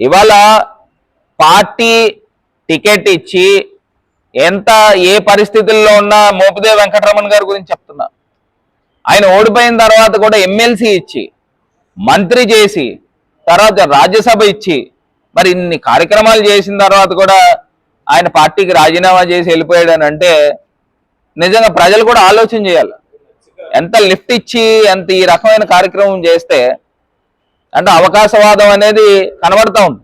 ఇవాళ party ticket ఇచ్చి ఎంత ఏ పరిస్థితుల్లో ఉన్న మోపిదేవి వెంకటరమణ గారి గురించి చెప్తున్నా. ఆయన ఓడిపోయిన తర్వాత కూడా ఎమ్మెల్సీ ఇచ్చి మంత్రి చేసి తర్వాత రాజ్యసభ ఇచ్చి మరి ఇన్ని కార్యక్రమాలు చేసిన తర్వాత కూడా ఆయన పార్టీకి రాజీనామా చేసి వెళ్ళిపోయాడు అని అంటే నిజంగా ప్రజలు కూడా ఆలోచన చేయాలి. ఎంత లిఫ్ట్ ఇచ్చి ఎంత ఈ రకమైన కార్యక్రమం చేస్తే అంటే అవకాశవాదం అనేది కనబడతా ఉంది.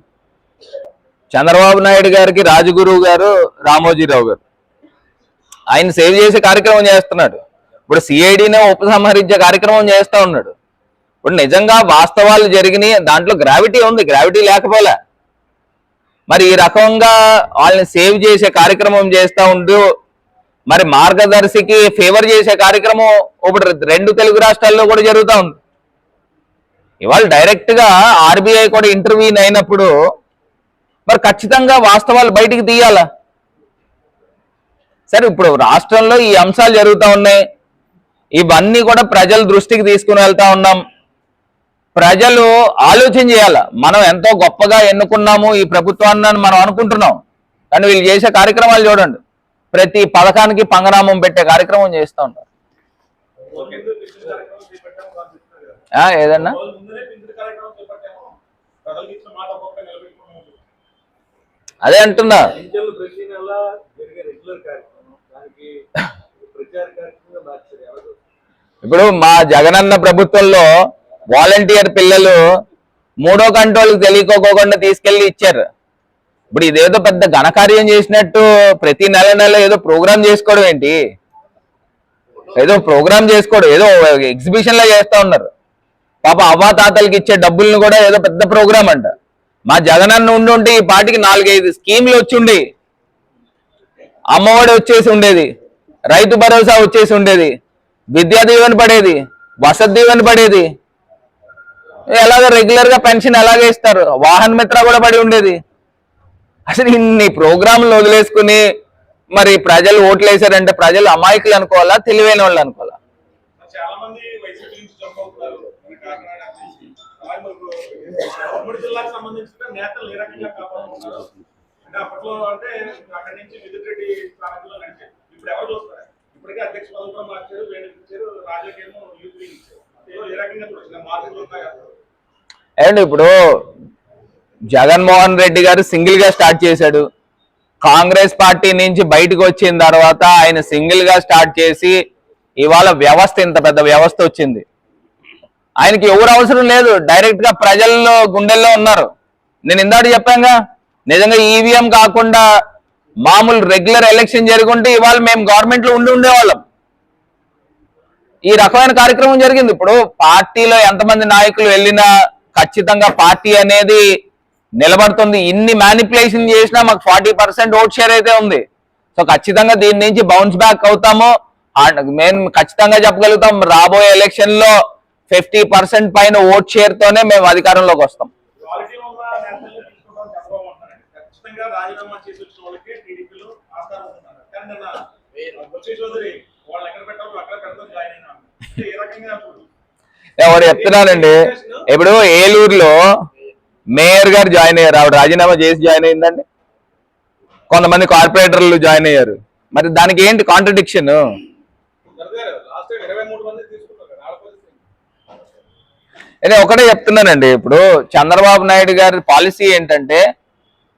చంద్రబాబు నాయుడు గారికి రాజగురువు గారు రామోజీరావు గారు. ఆయన సేవ్ చేసే కార్యక్రమం చేస్తున్నాడు. ఇప్పుడు సిఐడినే ఉపసంహరించే కార్యక్రమం చేస్తా ఉన్నాడు. ఇప్పుడు నిజంగా వాస్తవాలు జరిగినాయి దాంట్లో గ్రావిటీ ఉంది గ్రావిటీ లేకపోలే. మరి ఈ రకంగా వాళ్ళని సేవ్ చేసే కార్యక్రమం చేస్తూ ఉంటూ మరి మార్గదర్శికి ఫేవర్ చేసే కార్యక్రమం ఇప్పుడు రెండు తెలుగు రాష్ట్రాల్లో కూడా జరుగుతూ ఉంది. ఇవాళ డైరెక్ట్గా ఆర్బీఐ కూడా ఇంటర్వ్యూ అయినప్పుడు మరి ఖచ్చితంగా వాస్తవాలు బయటికి తీయాలా. సరే ఇప్పుడు రాష్ట్రంలో ఈ అంశాలు జరుగుతూ ఉన్నాయి. ఇవన్నీ కూడా ప్రజల దృష్టికి తీసుకుని వెళ్తా ఉన్నాం. ప్రజలు ఆలోచన చేయాల. మనం ఎంతో గొప్పగా ఎన్నుకున్నాము ఈ ప్రభుత్వాన్ని మనం అనుకుంటున్నాం. కానీ వీళ్ళు చేసే కార్యక్రమాలు చూడండి. ప్రతి పథకానికి పంగనామం పెట్టే కార్యక్రమం చేస్తూ ఉంటారు ఏదన్నా? అదే అంటున్నా. ఇప్పుడు మా జగనన్న ప్రభుత్వంలో వాలంటీర్ పిల్లలు మూడో కంట్రోల్కి తెలియకోకుండా తీసుకెళ్ళి ఇచ్చారు. ఇప్పుడు ఇదేదో పెద్ద ఘనకార్యం చేసినట్టు ప్రతి నెల నెల ఏదో ప్రోగ్రామ్ చేసుకోవడం ఏంటి? ఏదో ప్రోగ్రామ్ చేసుకోవడం ఏదో ఎగ్జిబిషన్ లా చేస్తా ఉన్నారు. పాప అవ్వాతాతలకి ఇచ్చే డబ్బుల్ని కూడా ఏదో పెద్ద ప్రోగ్రామ్ అంట. మా జగనన్న ఉండి ఉంటే ఈ పాటికి నాలుగైదు స్కీమ్లు వచ్చి ఉండి అమ్మఒడి వచ్చేసి ఉండేది. రైతు భరోసా వచ్చేసి ఉండేది. విద్యా దీవెన పడేది. వసతి దీవెన పడేది. ఎలాగ రెగ్యులర్గా పెన్షన్ ఎలాగే ఇస్తారు? వాహన మిత్ర కూడా పడి ఉండేది. అసలు ఇన్ని ప్రోగ్రాంలు వదిలేసుకుని మరి ప్రజలు ఓట్లు వేసారంటే ప్రజలు అమాయకులు అనుకోవాలా? తెలివైన వాళ్ళు అనుకోవాలా? కాకినాడ నుంచి. ఉమ్మడి జిల్లాకు సంబంధించిన నేతలు ఏ రకంగా కాపాడుతున్నారు అంటే అప్పట్లో అంటే అక్కడి నుంచి విద్యుత్ రెడ్డి స్థానంలో నడిచారు ఇప్పుడు ఎవరు చూస్తారు ఇప్పటికే అధ్యక్ష పదవి కూడా మార్చారు వేణు ఇచ్చారు రాజకీయం యూత్ ఇచ్చారు. ఏ- రకంగా చూడాలి మార్పులు అండ్ ఇప్పుడు జగన్మోహన్ రెడ్డి గారు సింగిల్గా స్టార్ట్ చేశాడు. కాంగ్రెస్ పార్టీ నుంచి బయటకు వచ్చిన తర్వాత ఆయన సింగిల్గా స్టార్ట్ చేసి ఇవాళ వ్యవస్థ ఇంత పెద్ద వ్యవస్థ వచ్చింది. ఆయనకి ఎవరు అవసరం లేదు. డైరెక్ట్గా ప్రజల్లో గుండెల్లో ఉన్నారు. నేను ఇందాక చెప్పాగా నిజంగా ఈవీఎం కాకుండా మామూలు రెగ్యులర్ ఎలక్షన్ జరుగుంటే ఇవాళ మేము గవర్నమెంట్లో ఉండి ఉండేవాళ్ళం. ఈ రకమైన కార్యక్రమం జరిగింది. ఇప్పుడు పార్టీలో ఎంతమంది నాయకులు వెళ్ళినా ఖచ్చితంగా పార్టీ అనేది నిలబడుతుంది. ఇన్ని మ్యానిపులేషన్ చేసినా మాకు ఫార్టీ పర్సెంట్ ఓట్ షేర్ అయితే ఉంది. సో ఖచ్చితంగా దీని నుంచి బౌన్స్ బ్యాక్ అవుతాము. మేము ఖచ్చితంగా చెప్పగలుగుతాం. రాబోయే ఎలక్షన్లో ఫిఫ్టీ పర్సెంట్ పైన ఓట్ షేర్ తోనే మేము అధికారంలోకి వస్తాం. ఎవరు చెప్తున్నానండి. ఇప్పుడు ఏలూరులో మేయర్ గారు జాయిన్ అయ్యారు. ఆవిడ రాజీనామా చేసి జాయిన్ అయిందండి. కొంతమంది కార్పొరేటర్లు జాయిన్ అయ్యారు. మరి దానికి ఏంటి కాంట్రడిక్షన్ లాస్ట్ టైం ఇరవై మూడు మంది తీసుకున్నారు కదా వాళ్ళ పరిస్థితి ఏంటి? నేను ఒకటే చెప్తున్నానండి. ఇప్పుడు చంద్రబాబు నాయుడు గారి పాలసీ ఏంటంటే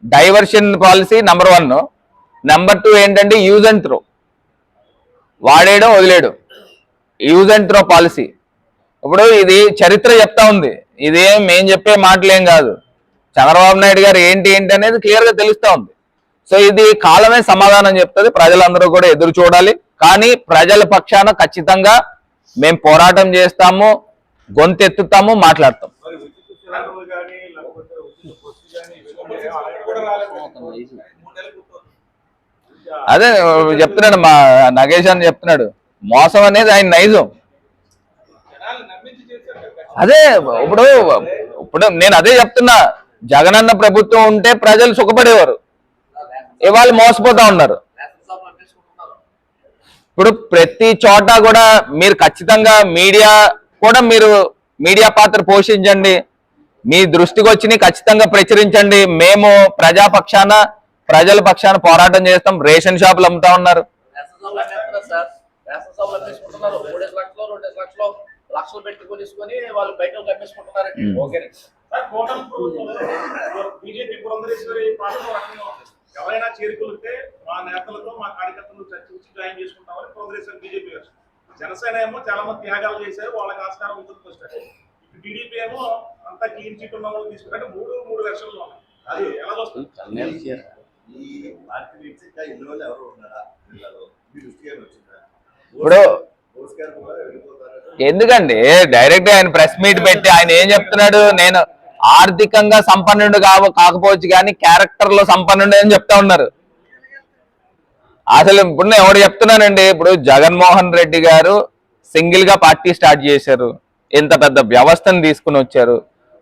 diversion policy number one. Number two ఏంటంటే యూజ్ అండ్ త్రో. వాడేయడం వదిలేయడం యూజ్ అండ్ త్రో పాలసీ. ఇప్పుడు ఇది చరిత్ర చెప్తా ఉంది. ఇదేం మేము చెప్పే మాటలేం కాదు. చంద్రబాబు నాయుడు గారు ఏంటి ఏంటి అనేది క్లియర్గా ఉంది. సో ఇది కాలమే సమాధానం చెప్తుంది. ప్రజలందరూ కూడా ఎదురు చూడాలి. కానీ ప్రజల పక్షాన ఖచ్చితంగా మేము పోరాటం చేస్తాము. గొంతెత్తుతాము మాట్లాడతాం. అదే చెప్తున్నాడు మా నగేష్ అని చెప్తున్నాడు. మోసం అనేది ఆయన నైజం. అదే ఇప్పుడు ఇప్పుడు నేను అదే చెప్తున్నా. జగనన్న ప్రభుత్వం ఉంటే ప్రజలు సుఖపడేవారు. ఇవాళ మోసపోతా ఉన్నారు. ఇప్పుడు ప్రతి చోట కూడా మీరు ఖచ్చితంగా మీడియా కూడా మీరు మీడియా పాత్ర పోషించండి. మీ దృష్టికి వచ్చి ఖచ్చితంగా ప్రచురించండి. మేము ప్రజాపక్షాన ప్రజల పక్షాన పోరాటం చేస్తాం. రేషన్ షాపులు అమ్ముతా ఉన్నారు. లక్షలు రెండేసి లక్షలు లక్షలు పెట్టి కొనేసుకొని వాళ్ళు బయట అమ్మేసుకుంటున్నారండి ఓకే. సార్ కూటమి ప్రభుత్వంలో బీజేపీ పురంధరేశ్వరి పాలన రకంగా ఉంది. ఎవరైనా చేరుకులితే మా నేతలతో మా కార్యకర్తలు చర్చించి జాయిన్ చేసుకుంటామని పురంధరేశ్వరి బీజేపీ వర్షం జనసేన ఏమో చాలా మంది త్యాగాలు చేశారు వాళ్ళకి ఆస్కారం ఉంటుంది ఫస్ట్ ఇప్పుడు టీడీపీ ఏమో అంతా క్లీన్ చిట్ ఉన్న వాళ్ళు తీసుకుంటే మూడు మూడు వెర్షన్లు ఉన్నాయి. అది ఎలా వస్తుంది ఈ పార్టీ నుంచి ఇంకా ఇన్ని రోజులు ఎవరు ఉన్నారా జిల్లాలో మీ దృష్టికి ఏమి వచ్చిందా? ఇప్పుడు ఎందుకండి? డైరెక్ట్ ఆయన ప్రెస్ మీట్ పెట్టి ఆయన ఏం చెప్తున్నాడు? నేను ఆర్థికంగా సంపన్నుడు కావ కాకపోవచ్చు కానీ క్యారెక్టర్లో సంపన్నుడు అని చెప్తా ఉన్నారు. అసలు ఇప్పుడు నేను ఎవడు చెప్తున్నానండి? ఇప్పుడు జగన్మోహన్ రెడ్డి గారు సింగిల్గా పార్టీ స్టార్ట్ చేశారు. ఇంత పెద్ద వ్యవస్థను తీసుకుని వచ్చారు.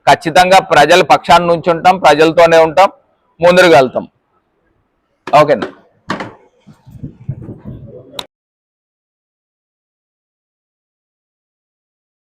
ఖచ్చితంగా ప్రజల పక్షాన్ని నుంచి ఉంటాం ప్రజలతోనే ఉంటాం ముందుకు వెళ్తాం. ఓకేనా?